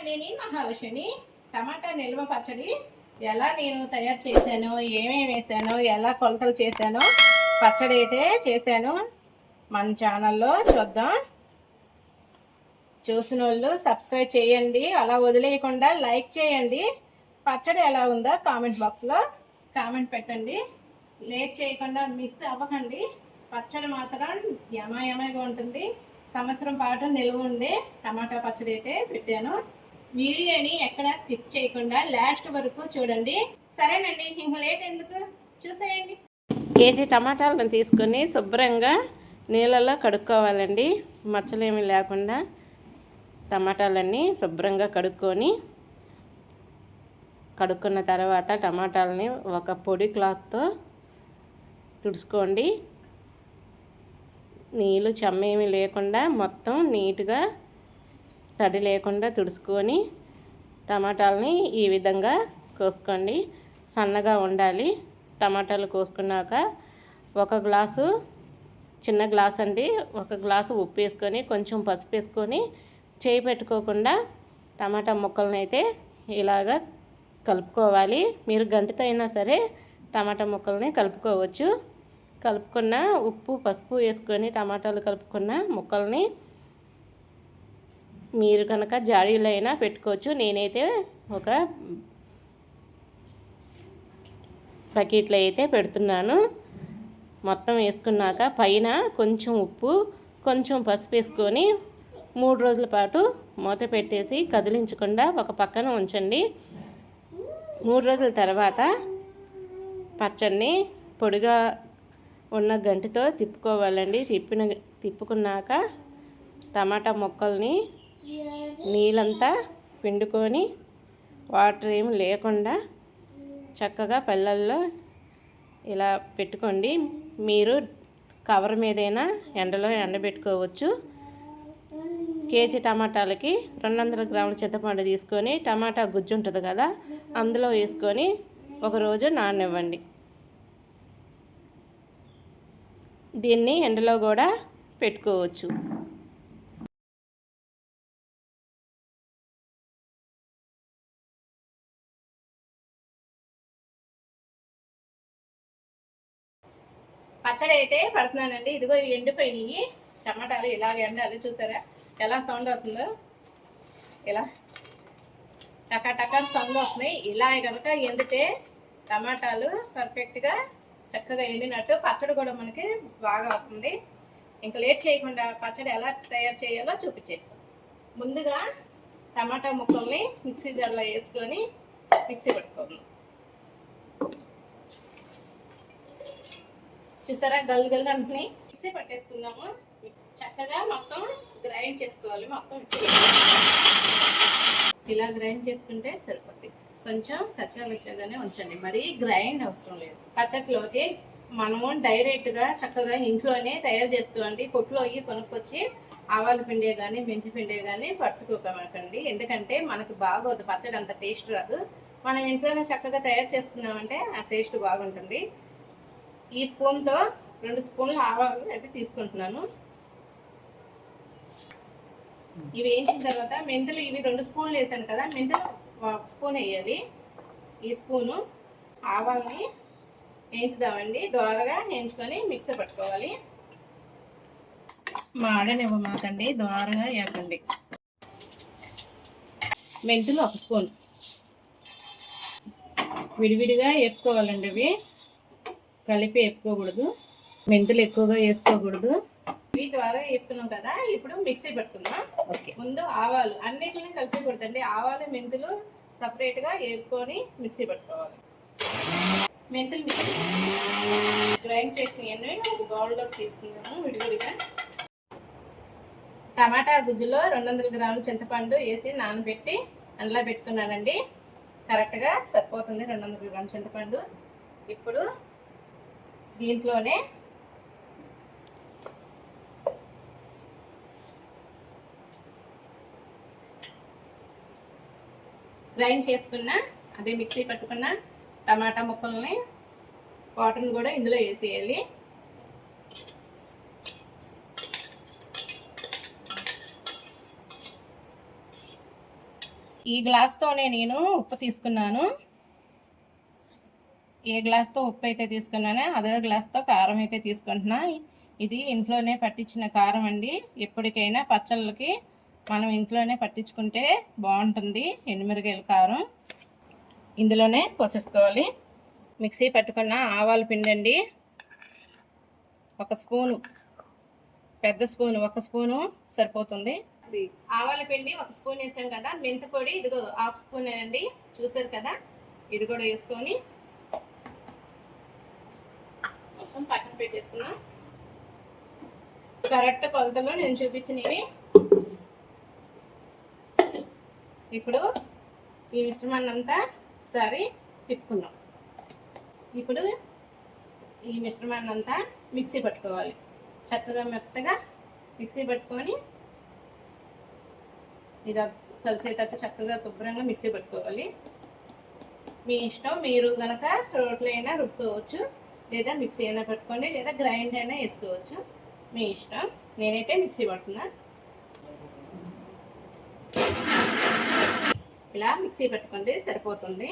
అండి నేను మహాలక్ష్మి టమాటా నిల్వ పచ్చడి ఎలా నేను తయారు చేశాను ఏమేమి వేసాను ఎలా కొలతలు చేశాను పచ్చడి అయితే చేశాను. మన ఛానల్లో చూద్దాం. చూసిన వాళ్ళు సబ్స్క్రైబ్ చేయండి. అలా వదిలేయకుండా లైక్ చేయండి. పచ్చడి ఎలా ఉందో కామెంట్ బాక్స్లో కామెంట్ పెట్టండి. లేట్ చేయకుండా మిస్ అవ్వకండి. పచ్చడి మాత్రం యమాయమగా ఉంటుంది. సంవత్సరం పాటు నిల్వ ఉండే టమాటా పచ్చడి అయితే పెట్టాను. వీడియోని ఎక్కడ స్కిప్ చేయకుండా లాస్ట్ వరకు చూడండి. సరేనండి ఇంక లేట్ ఎందుకు? చూసేయండి. కేజీ టమాటాలను తీసుకొని శుభ్రంగా నీళ్ళలో కడుక్కోవాలండి. మచ్చలేమి లేకుండా టమాటాలన్నీ శుభ్రంగా కడుక్కొని కడుక్కున్న తర్వాత టమాటాలని ఒక పొడి క్లాత్తో తుడుచుకోండి. నీళ్ళు చెమ్మేమి లేకుండా మొత్తం నీట్గా తడి లేకుండా తుడుచుకొని టమాటాలని ఈ విధంగా కోసుకోండి. సన్నగా ఉండాలి. టమాటాలు కోసుకున్నాక ఒక గ్లాసు చిన్న గ్లాస్ అండి ఒక గ్లాసు ఉప్పు వేసుకొని కొంచెం పసుపు వేసుకొని చేయి పెట్టుకోకుండా టమాటా ముక్కలను అయితే ఇలాగా కలుపుకోవాలి. మీరు గంటితో అయినా సరే టమాటా ముక్కల్ని కలుపుకోవచ్చు. కలుపుకున్న ఉప్పు పసుపు వేసుకొని టమాటాలు కలుపుకున్న ముక్కల్ని మీరు కనుక జాడీలైనా అయినా పెట్టుకోవచ్చు. నేనైతే ఒక బకెట్లో అయితే పెడుతున్నాను. మొత్తం వేసుకున్నాక పైన కొంచెం ఉప్పు కొంచెం పసుపు వేసుకొని మూడు రోజుల పాటు మూత పెట్టేసి కదిలించకుండా ఒక పక్కన ఉంచండి. మూడు రోజుల తర్వాత పచ్చడిని పొడిగా ఉన్న గంటితో తిప్పుకోవాలండి. తిప్పిన తిప్పుకున్నాక టమాటా ముక్కల్ని నీళ్ళంతా పిండుకొని వాటర్ ఏమి లేకుండా చక్కగా పళ్ళల్లో ఇలా పెట్టుకోండి. మీరు కవర్ మీదైనా ఎండలో ఎండబెట్టుకోవచ్చు కేజీ టమాటాలకి రెండు వందల గ్రాముల చింతపండు తీసుకొని టమాటా గుజ్జు ఉంటుంది కదా అందులో వేసుకొని ఒకరోజు నాననివ్వండి. దీన్ని ఎండలో కూడా పెట్టుకోవచ్చు. పచ్చడి అయితే పడుతున్నానండి. ఇదిగో ఎండిపోయినాయి. టమాటాలు ఇలాగ ఎండాలి చూసారా? ఎలా సౌండ్ అవుతుందో ఇలా. టకాటకా సౌండ్ వస్తున్నాయి. ఇలా కనుక ఎండితే టమాటాలు పర్ఫెక్ట్గా చక్కగా ఎండినట్టు పచ్చడి కూడా మనకి బాగా వస్తుంది. ఇంకా లేట్ చేయకుండా పచ్చడి ఎలా తయారు చేయాలో చూపించేస్తాం. ముందుగా టమాటా ముక్కల్ని మిక్సీ జార్లో వేసుకొని మిక్సీ పెట్టుకుందాం చూసారా? గల్ గల్ అంటున్నాయి మిక్సీ పట్టేసుకుందాము. చక్కగా మొత్తం గ్రైండ్ చేసుకోవాలి. మొత్తం ఇలా గ్రైండ్ చేసుకుంటే సరిపోతుంది కొంచెం కచ్చాబచ్చాగానే ఉంచండి. మరి గ్రైండ్ అవసరం లేదు. పచ్చట్లోకి మనము డైరెక్ట్గా చక్కగా ఇంట్లోనే తయారు చేసుకోండి. కొట్లో అయ్యి కొనుక్కొచ్చి ఆవాల పిండే కానీ మెంతి పిండే కానీ పట్టుకోకమండి ఎందుకంటే మనకు బాగోదు. పచ్చడి అంత టేస్ట్ రాదు. మనం ఇంట్లోనే చక్కగా తయారు చేసుకున్నామంటే ఆ టేస్ట్ బాగుంటుంది. ఈ స్పూన్తో రెండు స్పూన్లు ఆవాలు అయితే తీసుకుంటున్నాను. ఇవి వేయించిన తర్వాత మెంతులు ఇవి రెండు స్పూన్లు వేసాను కదా మెంతులు ఒక స్పూన్ వేయాలి. ఈ స్పూను ఆవాల్ని వేయించుదామండి. దోరగా వేయించుకొని మిక్సీ పట్టుకోవాలి. మాడనివ్వ మాకండి దోరగా వేపండి మెంతులు ఒక స్పూన్. విడివిడిగా వేసుకోవాలండి ఇవి కలిపి వేపుకోకూడదు. మెంతులు ఎక్కువగా వేసుకోకూడదు. ఇవి ద్వారా వేపుకున్నాం కదా ఇప్పుడు మిక్సీ పెట్టుకుందాం. ఓకే. ముందు ఆవాలు అన్నిటిని కలిపకూడదండి ఆవాలు మెంతులు సపరేట్గా వేపుకొని మిక్సీ పెట్టుకోవాలి. మెంతులు మిక్సీ గ్రైండ్ చేసినవన్నీ ఒక బౌల్లోకి తీసుకుందాము విడివిడిగా. టమాటా గుజ్జులో రెండు వందల గ్రాముల చింతపండు వేసి నానబెట్టి అందులో పెట్టుకున్నానండి. కరెక్ట్గా సరిపోతుంది రెండు వందల గ్రాముల చింతపండు. ఇప్పుడు దీంట్లోనే గ్రైండ్ చేసుకున్న అదే మిక్సీ పట్టుకున్న టమాటా ముక్కల్ని వాటర్ని కూడా ఇందులో వేసేయాలి. ఈ గ్లాస్తోనే నేను ఉప్పు తీసుకున్నాను. ఏ గ్లాస్తో ఉప్పు అయితే తీసుకున్నానో అదే గ్లాస్తో కారం అయితే తీసుకుంటున్నా. ఇది ఇంట్లోనే పట్టించిన కారం అండి. ఎప్పటికైనా పచ్చళ్ళకి మనం ఇంట్లోనే పట్టించుకుంటే బాగుంటుంది ఎండుమిరగాయల కారం. ఇందులోనే పోసేసుకోవాలి. మిక్సీ పట్టుకున్న ఆవాల పిండి అండి ఒక స్పూను పెద్ద స్పూను ఒక స్పూను సరిపోతుంది. ఆవాల పిండి ఒక స్పూన్ వేసాం కదా మెంతి పొడి ఇదిగో హాఫ్ స్పూన్ అండి చూసారు కదా? ఇది కూడా వేసుకొని మొత్తం పక్కన పెట్టేసుకున్నాం కరెక్ట్ కొలతలు నేను చూపించినవి. ఇప్పుడు ఈ మిశ్రమాన్ని అంతా సరి తిప్పుకుందాం. ఇప్పుడు ఈ మిశ్రమాన్ని అంతా మిక్సీ పట్టుకోవాలి. చక్కగా మెత్తగా మిక్సీ పట్టుకొని ఇది కలిసేటట్టు చక్కగా శుభ్రంగా మిక్సీ పట్టుకోవాలి. మీ ఇష్టం మీరు గనక రోట్లో అయినా రుబ్బుకోవచ్చు. లేదా మిక్సీ అయినా పట్టుకోండి లేదా గ్రైండ్ అయినా వేసుకోవచ్చు. మీ ఇష్టం. నేనైతే మిక్సీ పడుతున్నా ఇలా మిక్సీ పెట్టుకోండి సరిపోతుంది.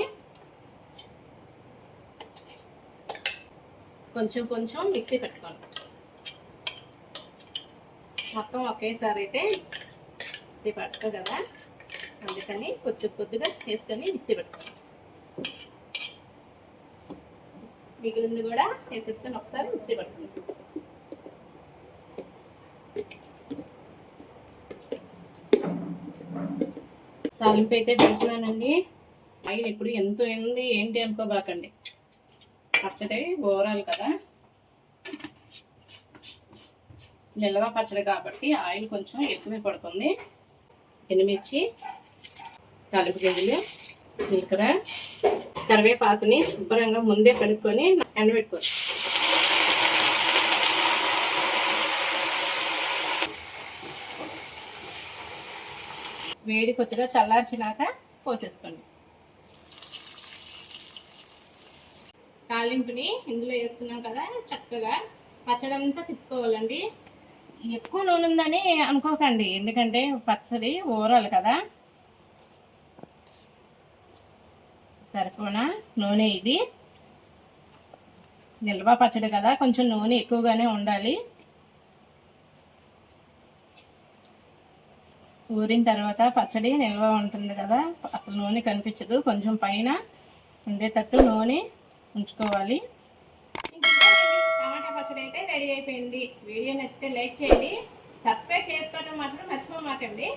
కొంచెం కొంచెం మిక్సీ పెట్టుకోండి. మొత్తం ఒకేసారి అయితే మిక్సీ పట్టుకో కదా. అందుకని కొద్ది కొద్దిగా చేసుకొని మిక్సీ పెట్టుకోండి. మిగిలింది కూడా వేసేసుకొని ఒకసారి మిక్సీ పట్టుకుంటాం తాలింపు అయితే పెడుతున్నానండి. ఆయిల్ ఇప్పుడు ఎంత ఉంది ఏంటి అనుకోబాకండి. పచ్చడి గోరాలు కదా. నిల్వ పచ్చడి కాబట్టి ఆయిల్ కొంచెం ఎక్కువే పడుతుంది. ఎనిమిర్చి తాలింపు గింజలు జీలకర్ర కరివేపాకుని శుభ్రంగా ముందే కడుక్కొని ఎండబెట్టుకోవచ్చు వేడి కొద్దిగా చల్లార్చినాక పోసేసుకోండి. తాలింపుని ఇందులో వేసుకున్నాం కదా చక్కగా పచ్చడి అంతా తిప్పుకోవాలండి. ఎక్కువ నూనె ఉందని అనుకోకండి ఎందుకంటే పచ్చడి ఊరాలి కదా. సరిపోనా నూనె ఇది. నిల్వ పచ్చడి కదా కొంచెం నూనె ఎక్కువగానే ఉండాలి. ఊరిన తర్వాత పచ్చడి నిల్వ ఉంటుంది కదా అసలు నూనె కనిపించదు. కొంచెం పైన ఉండేటట్టు నూనె ఉంచుకోవాలి. టమాటా పచ్చడి అయితే రెడీ అయిపోయింది. వీడియో నచ్చితే లైక్ చేయండి. సబ్స్క్రైబ్ చేసుకోవడం మాత్రం మర్చిపోమాకండి.